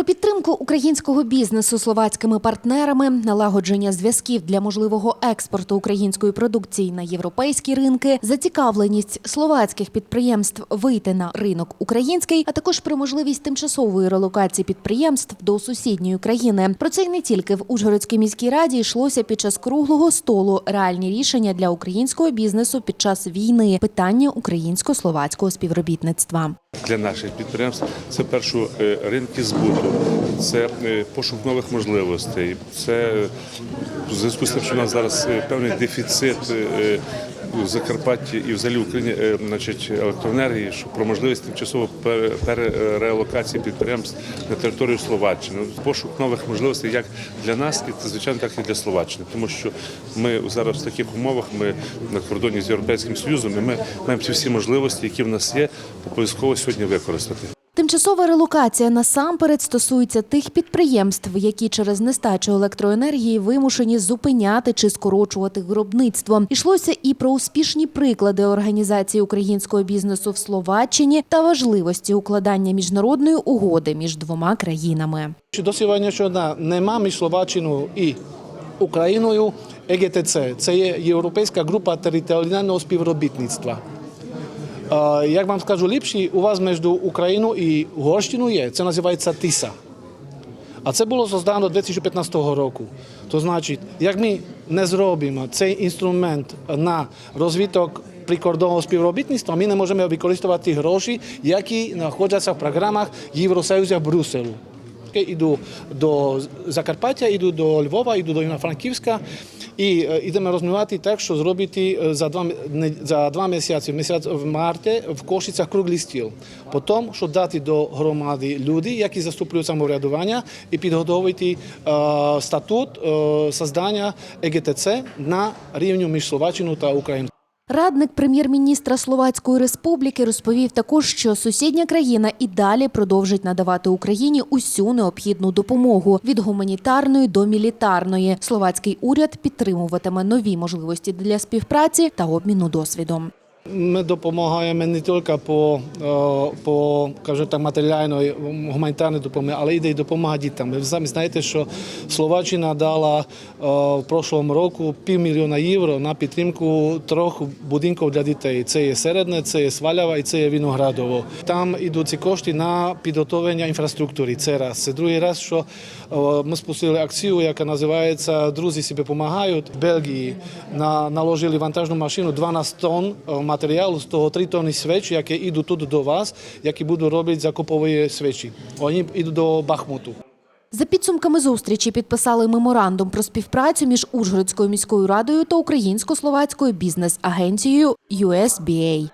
Про підтримку українського бізнесу словацькими партнерами, налагодження зв'язків для можливого експорту української продукції на європейські ринки, зацікавленість словацьких підприємств вийти на ринок український, а також про можливість тимчасової релокації підприємств до сусідньої країни. Про це й не тільки в Ужгородській міській раді йшлося під час круглого столу. Реальні рішення для українського бізнесу під час війни, питання українсько-словацького співробітництва. для наших підприємств це першу е, ринки збуту, це е, пошук нових можливостей. Це е, в зв'язку з тим, що у нас зараз е, певний дефіцит е, у Закарпатті і взагалі в Україні е, значить, електроенергії, що про можливість тимчасово пере- перереалокації підприємств на територію Словаччини. Пошук нових можливостей як для нас, і звичайно, так і для Словаччини, тому що ми зараз в таких умовах, ми на кордоні з Європейським Союзом, і ми маємо ці всі можливості, які в нас є, обов'язково сьогодні використати. Тимчасова релокація насамперед стосується тих підприємств, які через нестачу електроенергії вимушені зупиняти чи скорочувати виробництво. Ішлося і про успішні приклади організації українського бізнесу в Словаччині та важливості укладання міжнародної угоди між двома країнами. До сьогоднішнього нема між Словаччиною і Україною ЕГТЦ. Це є Європейська група територіального співробітництва. Як вам скажу ліпше, у вас між Україною і Угорщиною є, це називається ТИСА. А це було создано 2015 року. То значить, як ми не зробимо цей інструмент на розвиток прикордонного співробітництва, ми не можемо використовувати гроші, які знаходяться в програмах Євросоюзу в Брюсселю. Іду до Закарпаття, іду до Львова, іду до Івано-Франківська і ідемо йдемо розмивати так, що зробити е, за два, за два місяці, місяць в марті в Кошицях круглий стіл. Потім, що дати до громади люди, які заступлюють самоврядування, і підготовити е, статут е, создання ЕГТЦ на рівні між Словаччиною та Україною. Радник прем'єр-міністра Словацької республіки розповів також, що сусідня країна і далі продовжить надавати Україні усю необхідну допомогу від гуманітарної до мілітарної. Словацький уряд підтримуватиме нові можливості для співпраці та обміну досвідом. Ми допомагаємо не тільки по, е, по кажу так, матеріальної гуманітарної допомоги, але йде і допомога дітям. Ви самі знаєте, що Словаччина дала е, в прошлому року півмільйона євро на підтримку трьох будинків для дітей. Це є Середне, це є Свалява і це є Виноградово. Там йдуть ці кошти на підготовлення інфраструктури. Це раз. Це другий раз, що е, ми спустили акцію, яка називається Друзі собі допомагають. В Бельгії на, наложили вантажну машину 12 тонн матеріалу, з того 3 тонни свечі, які йдуть тут до вас, які будуть робити закупові свечі. Вони йдуть до Бахмуту. За підсумками зустрічі підписали меморандум про співпрацю між Ужгородською міською радою та українсько-словацькою бізнес-агенцією USBA.